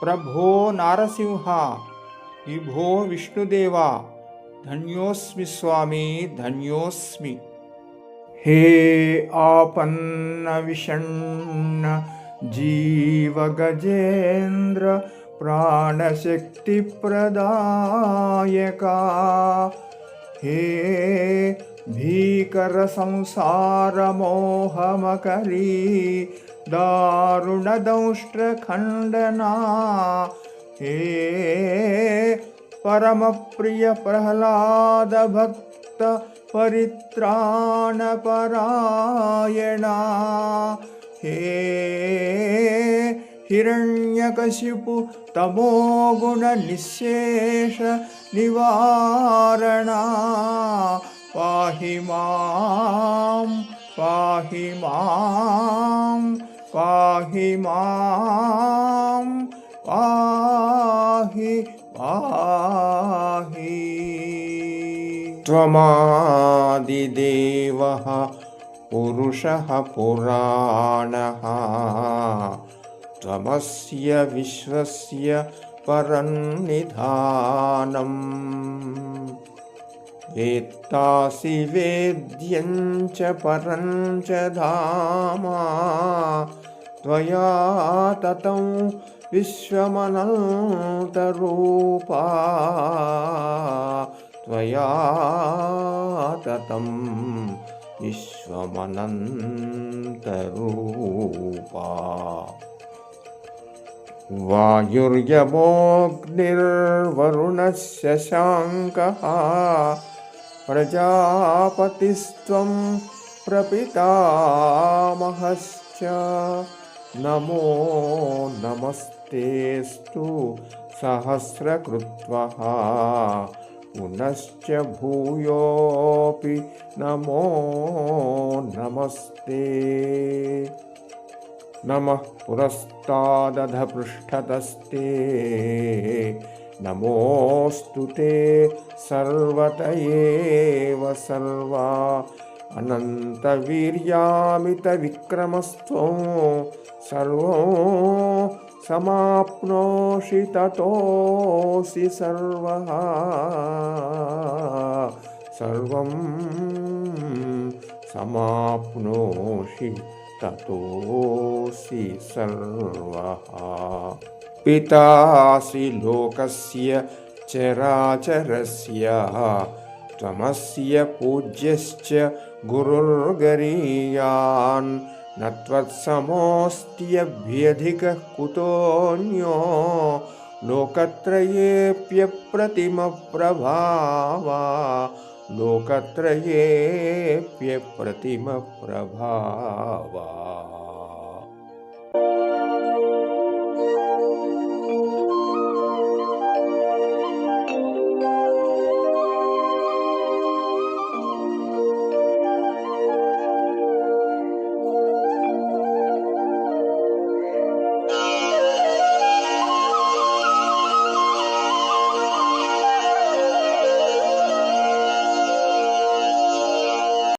ప్రభో నారసింహ విభో విష్ణుదేవ ధన్యోస్మి స్వామి ధన్యోస్మి హే ఆపన్న విషణ్ణ జీవ గజేంద్ర ప్రాణశక్తి ప్రదాయక హే भीकरसंसारमोहमकरी दारुणदंष्ट्रखण्डना हे परमप्रियप्रह्लादभक्तपरित्राणपरायणा हे हिरण्यकशिपु तमोगुणनिःशेषनिवारणा पाहि मां पाहि मां पाहि मां पाहि पाहि। त्वमादिदेवः पुरुषः पुराणः। त्वमस्य विश्वस्य परन्निधानम् वेत्तासि वेद्यं च परं च धामा त्वया ततं विश्वमनन्तरूपा त्वया ततं विश्वमनन्तरूपा वायुर्यमोऽग्निर्वरुणस्य शाङ्कः प्रजापतिस्त्वं प्रपितामहश्च। नमो नमस्तेऽस्तु सहस्रकृत्वः। पुनश्च भूयोऽपि नमो नमस्ते। नमः पुरस्तादधपृष्ठतस्ते నమోస్తు సర్వత సర్వా అనంత వీర్యామిత విక్రమస్వం సర్వం సమాప్నోషి తోసి సర్వ సర్వం సమాప్నోషి తోసి సర్వ పితాసి లోకస్య చరాచరస్య తమస్య పూజ్యశ్చ గురుర్గరీయాన్ నత్వత్సమోస్త్యభ్యధిక కుతోన్యో లోకత్రయేప్యప్రతిమప్రభావా లోకత్రయేప్యప్రతిమప్రభావా